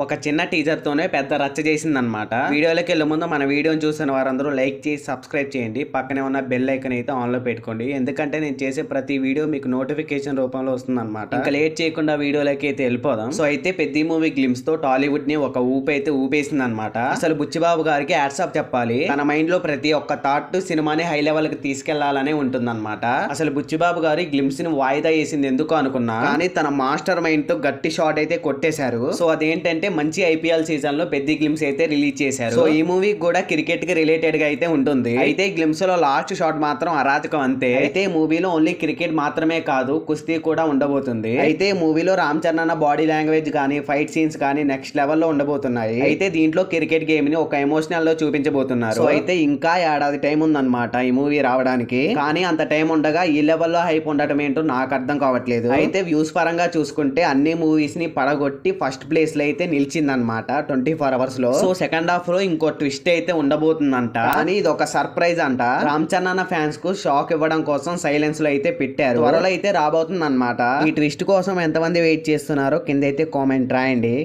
ఒక చిన్న టీజర్ తోనే పెద్ద రచ్చ చేసిందనమాట వీడియోలోకి వెళ్ళే ముందు మన వీడియోని చూసిన వారందరూ లైక్ చేసి సబ్స్క్రైబ్ చేయండి. పక్కనే ఉన్న బెల్ ఐకన్ అయితే ఆన్లో పెట్టుకోండి. ఎందుకంటే నేను చేసే ప్రతి వీడియో మీకు నోటిఫికేషన్ రూపంలో వస్తుందన్నమాట. ఇంకా లేట్ చేయకుండా వీడియోలోకి అయితే వెళ్ళిపోదాం. సో అయితే పెద్ద మూవీ గ్లిమ్స్తో టాలీవుడ్ని ఒక ఊపు అయితే ఊపేసింది అనమాట అసలు బుచ్చిబాబు గారికి యాడ్సాప్ చెప్పాలి. తన మైండ్లో ప్రతి ఒక్క థాట్ సినిమాని హై లెవెల్కి తీసుకెళ్ళాలనే ఉంటుందన్నమాట. అసలు బుచ్చిబాబు గారి గ్లిమ్స్ని వాయిదా వేసింది ఎందుకు అనుకున్నా? కానీ తన మాస్టర్ మైండ్తో గట్టి షాట్ అయితే కొట్టేశారు. సో అదేంటంటే మంచి ఐపీఎల్ సీజన్లో పెద్ద గ్లిమ్స్ అయితే రిలీజ్ చేశారు. సో ఈ మూవీ కూడా క్రికెట్కి రిలేటెడ్గా అయితే ఉంటుంది. అయితే గ్లిమ్స్లో లాస్ట్ షాట్ మాత్రం అరాచకం అంతే. అయితే మూవీలో ఓన్లీ క్రికెట్ మాత్రమే కాదు కుస్తీ కూడా ఉండబోతుంది. అయితే మూవీలో రామ్ చరణ్ అన్న బాడీ లాంగ్వేజ్ కానీ ఫైట్ సీన్స్ కానీ నెక్స్ట్ లెవెల్లో ఉండబోతున్నాయి. అయితే దీంట్లో క్రికెట్ గేమ్ని ఒక ఎమోషనల్లో చూపించబోతున్నారు. సో అయితే ఇంకా ఏడాది టైం ఉందన్నమాట ఈ మూవీ రావడానికి. కానీ అంత టైం ఉండగా ఈ లెవెల్లో హైప్ ఉండటం ఏంటో నాకు అర్థం కావట్లేదు. అయితే వ్యూస్ పరంగా చూసుకుంటే అన్ని మూవీస్ని పడగొట్టి ఫస్ట్ ప్లేస్లో అయితే నిలిచిందనమాట ట్వంటీ ఫోర్ అవర్స్లో. సో సెకండ్ హాఫ్లో ఇంకో ట్విస్ట్ అయితే ఉండబోతుందంట. కానీ ఇది ఒక సర్ప్రైజ్ అంట. రామ్ చరణ్ ఫ్యాన్స్కు షాక్ ఇవ్వడం కోసం సైలెన్స్లో అయితే పెట్టారు. త్వరలో అయితే రాబోతుంది అనమాట ఈ ట్విస్ట్ కోసం ఎంతమంది వెయిట్ చేస్తున్నారో కింద అయితే కామెంట్ రాయండి.